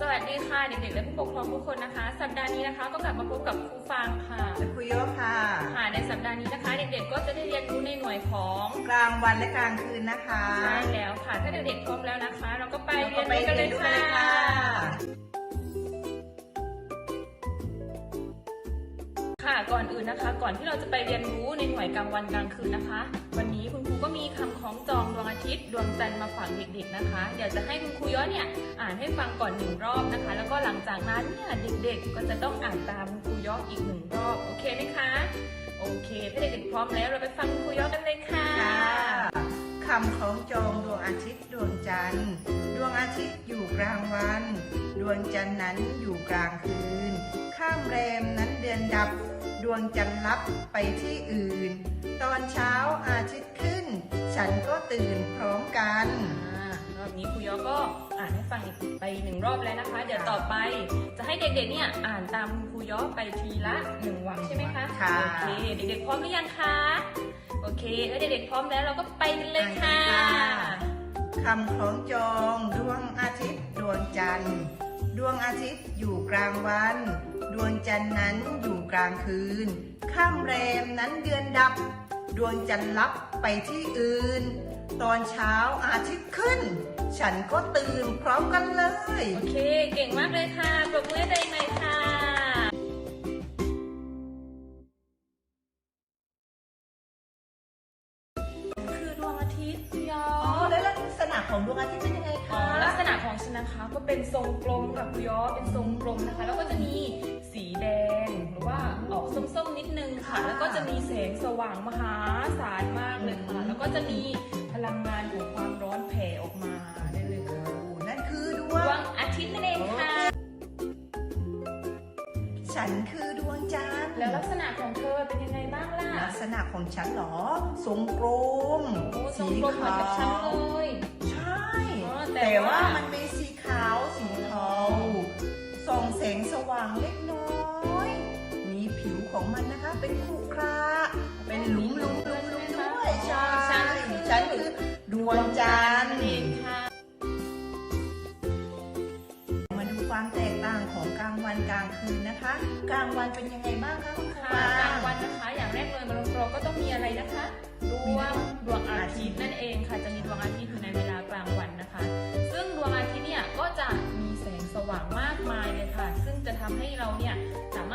สวัสดีค่ะเด็กๆและผู้ปกครองทุกคนนะคะ สัปดาห์นี้นะคะก็กลับมาพบกับครูฟางค่ะและคุยโยค่ะค่ะ ในสัปดาห์นี้นะคะ เด็กๆก็จะได้เรียนรู้ในหน่วยของกลางวันและกลางคืนนะคะใช่แล้วค่ะถ้าเด็กๆพร้อมแล้วนะคะ เราก็ไปเราเรีก็ยนไปรู้กันเรีเลยยนรู้กันค่ะ ก่อนอื่นนะคะ ก่อนที่เราจะไปเรียนรู้ในหน่วยกลางวันกลางคืนนะคะ วันนี้คุณครูก็มีคำของจองดวงอาทิตย์ดวงจันทร์มาฝากเด็กๆนะคะเดี๋ยวจะให้คุณครูย้อยเนี่ยอ่านให้ฟังก่อนหนึ่งรอบนะคะ แล้วก็หลังจากนั้นเนี่ยเด็กๆ ก็จะต้องอ่านตามคุณครูย้อยอีกหนึ่งรอบโอเคไหมคะโอเคถ้าเด็กๆพร้อมแล้วเราไปฟังคุณครูย้อยกันเลยค่ะค่ะคำของจองดวงอาทิตย์ดวงจันทร์ ดวงอาทิตย์อยู่กลางวัน ดวงจันทร์นั้นอยู่กลางคืนข้ามแรมนั้นเดือนดับ ดวงจันทร์ลับไปที่อื่น ตอนเช้าอาทิตย์ขึ้น ฉันก็ตื่นพร้อมกัน อ่ารอบนี้ครูยอก็อ่านให้ฟังอีกไปหนึ่งรอบแล้วนะคะ เดี๋ยวต่อไปจะให้เด็กๆเนี่ยอ่านตามครูยอไปทีละหนึ่งวันใช่ไหมคะค่ะ โอเคเด็กๆพร้อมหรือยังคะโอเคถ้าเด็กๆพร้อมแล้วเราก็ไปกันเลยค่ะไปกันค่ะคำของจองดวงอาทิตย์ดวงจันทร์ ดวงอาทิตย์อยู่กลางวัน ดวงจันทร์นั้นอยู่กลางคืน ข้ามแรมนั้นเดือนดับ ดวงจันทร์ลับไปที่อื่น ตอนเช้าอาทิตย์ขึ้น ฉันก็ตื่นพร้อมกันเลย โอเค เก่งมากเลยค่ะ ปรบมือให้ตัวเองหน่อยค่ะคือดวงอาทิตย์ยออ๋อ แล้วลักษณะของดวงอาทิตย์เป็นยังไงอ๋อคะ ลักษณะของฉันนะคะ ก็เป็นทรงกลมกับคุยอเป็นทรงกลมนะคะ แล้วก็จะมีสีแดงหรือว่าออกส้มๆนิดนึงค่ะ แล้วก็จะมีแสงสว่างมหาศาลมากเลยค่ะ แล้วก็จะมีพลังงานของความร้อนแผ่ออกมาได้เลยค่ะโอ้นั่นคือดดววงงอาทิตย์นั่นเองค่ะ ฉันคือดวงจันทร์แล้วลักษณะของเธอเป็นยังไงบ้างล่ะลักษณะของฉันเหรอทรงกลมโอ้ทรงกลมเหมือนกับฉันเลย ใช่อ๋อแต่แต่ว่าว่ามัมันมี ของมันนะคะ เป็นขรุขระเป็นหลุมหลุมหลุมหลุมด้วยใช่ฉันคือดวงจันทร์นั่นเองค่ะมาดูความแตกต่างของกลางวันกลางคืนนะคะ กลางวันเป็นยังไงบ้างคะคุณครูกลางวันนะคะ อย่างแรกเลยมาลงตัวก็ต้องมีอะไรนะคะดวงดวงอาทิตย์นั่นเองค่ะจะมีดวงอาทิตย์อยู่ในเวลากลางวันนะคะ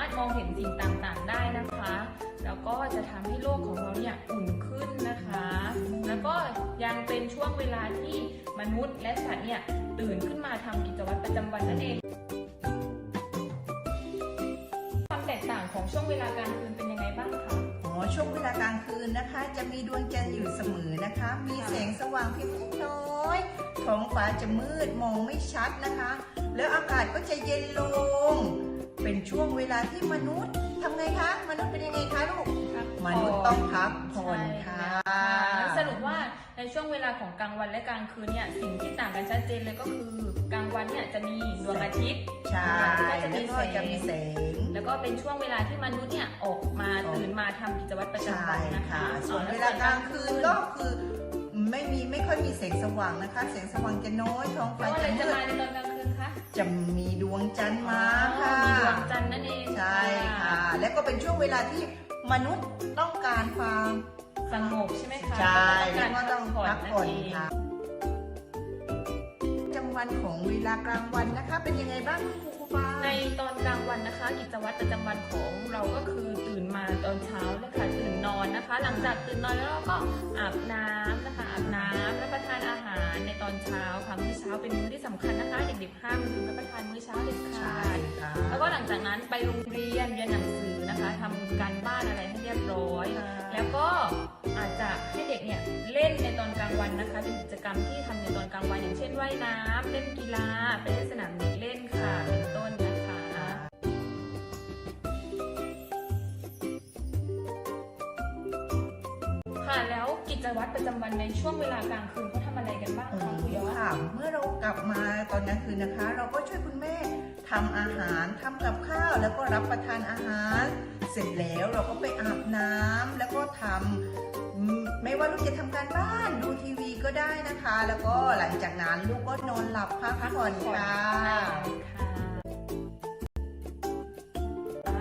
ามารถมองเห็นสิ่งต่างๆได้นะคะ แล้วก็จะทำให้โลกของเราเนี่ยอุ่นขึ้นนะคะ แล้วก็ยังเป็นช่วงเวลาที่มนุษย์และสัตว์เนี่ยตื่นขึ้นมาทำกิจวัตรประจำวันนั่นเองความแตกต่างของช่วงเวลากลางคืนเป็นยังไงบ้างคะอ๋อช่วงเวลากลางคืนนะคะ จะมีดวงจันทร์อยู่เสมอนะคะ มีแสงสว่างเพียงเล็กน้อยท้องฟ้าจะมืดมองไม่ชัดนะคะ แล้วอากาศก็จะเย็นลง เป็นช่วงเวลาที่มนุษย์ทำไงคะ มนุษย์เป็นยังไงคะลูก มนุษย์ต้องพักผ่อนค่ะงั้นสรุปว่าในช่วงเวลาของกลางวันและกลางคืนเนี่ยสิ่งที่ต่างกันชัดเจนเลยก็คือกลางวันเนี่ยจะมีดวงอาทิตย์ใช่แล้วก็จะแล้มีวแสก็งจะมีแสงแล้วก็เป็นช่วงเวลาที่มนุษย์เนี่ยออกมาตื่นมาทำกิจวัตรประจำใช่วันนะคะค่ะส่วนเวลากลางคืนก็คือไม่มีไม่ค่อยมีแสงสว่างนะคะแสงสว่างจะน้อยท้องเพฟ้าราะอะไรจะจะมืมาดในตอนกลางคืนคะจะมีดวงจันทร์มาค่ะ และก็เป็นช่วงเวลาที่มนุษย์ต้องการความสงบใช่ไหมคะใช่แล้แล้ววก็ก็ต้ต้อองงพัพักกผ่ผ่ออนนนั่นเองค่ะจัง วันของเวลากลางวันนะคะ เป็นยังไงบ้างคุณครูครูฟ้าในตอนกลางวันนะคะ กิจวัตรประจำวันของเราก็คือตื่นมาตอนเช้าเลยค่ะตื่นนอนนะคะ หลังจากตื่นนอนแล้วเราก็อาบน้ำนะคะอาบน้ำรับประทานอาหารในตอนเช้าค่ะมื้อเช้าเป็นมื้อที่สำคัญนะคะเด็กๆห้ามลืมรับประทานมื้อเช้าเด็ดขาใช่ดค่ะแล้วก็หลังจากนั้นไปโรงเรียนเรียนหนังสือนะคะทำการบ้านอะไรให้เรียบร้อย แล้วก็อาจจะให้เด็กเนี่ยเล่นในตอนกลางวันนะคะ เป็นกิจกรรมที่ทำในตอนกลางวันอย่างเช่นว่ายน้ำเล่ นกีฬา ไปเล่นสนามเด็กเล่นค่ะเป็นต้นนะคะค่ะแล้วกิจวัตรประจำวันในช่วงเวลากลางคืนเขาทำอะไรกันบ้างอืคะมคุณยอดค่ะ เมื่อเรากลับมาตอนกลางคืนนะคะ เราก็ช่วยคุณแม่ทำอาหารทำกับข้าว แล้วก็รับประทานอาหาร เสร็จแล้วเราก็ไปอาบน้ำแล้วก็ทำอืม ไม่ว่าลูกจะทำการบ้านดูทีวีก็ได้นะคะ แล้วก็หลังจากนั้นลูกก็นอนหลับพักผ่อนค่ะ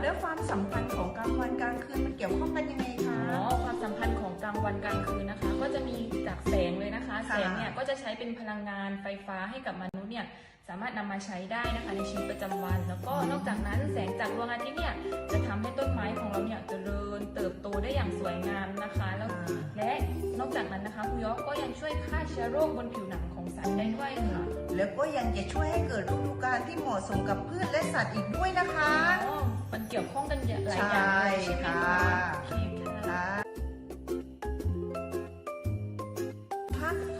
แล้วความสัมพันธ์ของกลางวันกลางคืนมันเกี่ยวข้องกันยังไงคะอ๋อความสัมพันธ์ของกลางวันกลางคืนนะคะ ก็จะมีจากแสงเลยนะคะค่ะแสงเนี่ยก็จะใช้เป็นพลังงานไฟฟ้าให้กับมนุษย์เนี่ย สามารถนำมาใช้ได้นะคะในชีวิตประจำวัน แล้วก็นอกจากนั้นแสงจากดวงอาทิตย์เนี่ยจะทำให้ต้นไม้ของเราเนี่ยเจริญเติบโตได้อย่างสวยงามนะคะแล้วและนอกจากนั้นนะคะคุณยอกก็ยังช่วยฆ่าเชื้อโรคบนผิวหนังของสัตว์ได้ด้วยค่ะแล้วก็ยังจะช่วยให้เกิดฤดูกาลที่เหมาะสมกับพืชและสัตว์อีกด้วยนะคะอ๋อมันเกี่ยวข้องกันหลายอย่างเลยใช่ไหมใช่คะ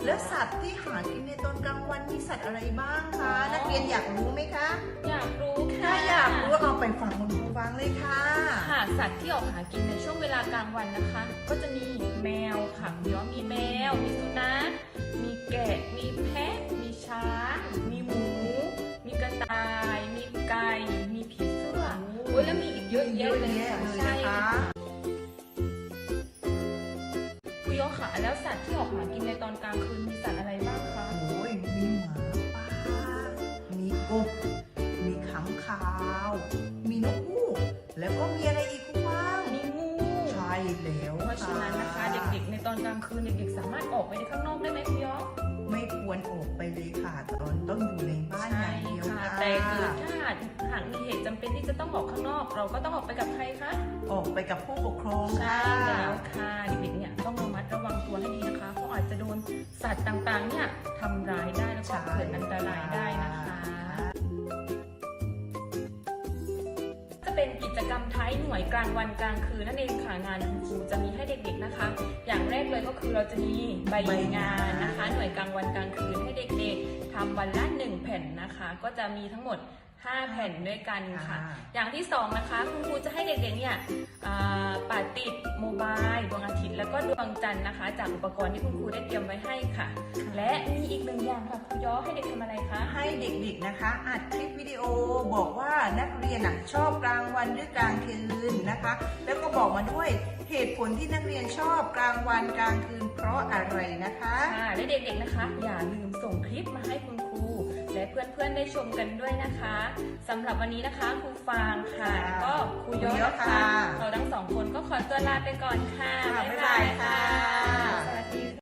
แล้วสัตว์ที่หากินในตอนกลางวันมีสัตว์อะไรบ้างคะ นักเรียนอยากรู้ไหมคะ อยากรู้ค่ะถ้าอยากรู้เอาไปฟังคุณครูฟังเลยค่ะ ค่ะ สัตว์ที่ออกหากินในช่วงเวลากลางวันนะคะ ก็จะมีแมวค่ะคุณยอมีแมว มีสุนัข มีแกะ มีแพะ มีช้าง มีหมู มีกระต่าย มีไก่ มีผีเสื้อ โอ้ยแล้วมีอีกเยอะแยะเลย ออกไปในข้างนอกได้ไหมคุณยอไม่ควรออกไปเลยค่ะตอนต้องอยู่ในบ้านอใช่ย่างเดียวค่ะค่ะแต่เกิดถ้าหากหากมีเหตุจำเป็นที่จะต้องออกข้างนอก เราก็ต้องออกไปกับใครคะออกไปกับผู้ปกครองใช่ค่ะแล้วค่ะเด็กๆเนี่ยต้องระมัดระวังตัวให้ดีนะคะเพราะอาจจะโดนสัตว์ต่างๆเนี่ยทำร้ายได้แล้วก็เกิดอันตรายได้นะคะจะ วยกลางวันกลางคืนนั่นเองค่ะงานคุณครูจะมีให้เด็กๆนะคะ อย่างแรกเลยก็คือเราจะมีใบงานนะคะ หน่วยกลางวันกลางคืนให้เด็กๆทำวันละหนึ่งแผ่นนะคะ ก็จะมีทั้งหมด 5 แผ่นด้วยกันค่ะ อย่างที่สองนะคะ คุณครูจะให้เด็กๆเนี่ยอ่าปาติดโมบายดวงอาทิตย์แล้วก็ดวงจันทร์นะคะ จากอุปกรณ์ที่คุณครูได้เตรียมไว้ให้ค่ะ และมีอีกหนึ่งอย่างค่ะครูย้อให้เด็กทำอะไรคะ ให้เด็กๆนะคะอัดคลิปวิดีโอบอกว่านักเรียนน่ะชอบกลางวันหรือกลางคืนนะคะ แล้วก็บอกมาด้วยเหตุผลที่นักเรียนชอบกลางวันกลางคืนเพราะอะไรนะคะค่ะและเด็กๆนะคะ อย่าลืมส่งคลิปมาให้คุณครู และเพื่อนๆได้ชมกันด้วยนะคะสำหรับวันนี้นะคะครูฟางค่ะค่ะแล้วก็ครูย้อครูย้อนะค่ะคะเราทั้งสองคนก็ขอตัวลาไปก่อนค่ะค่ะบ๊ายบายค่ะ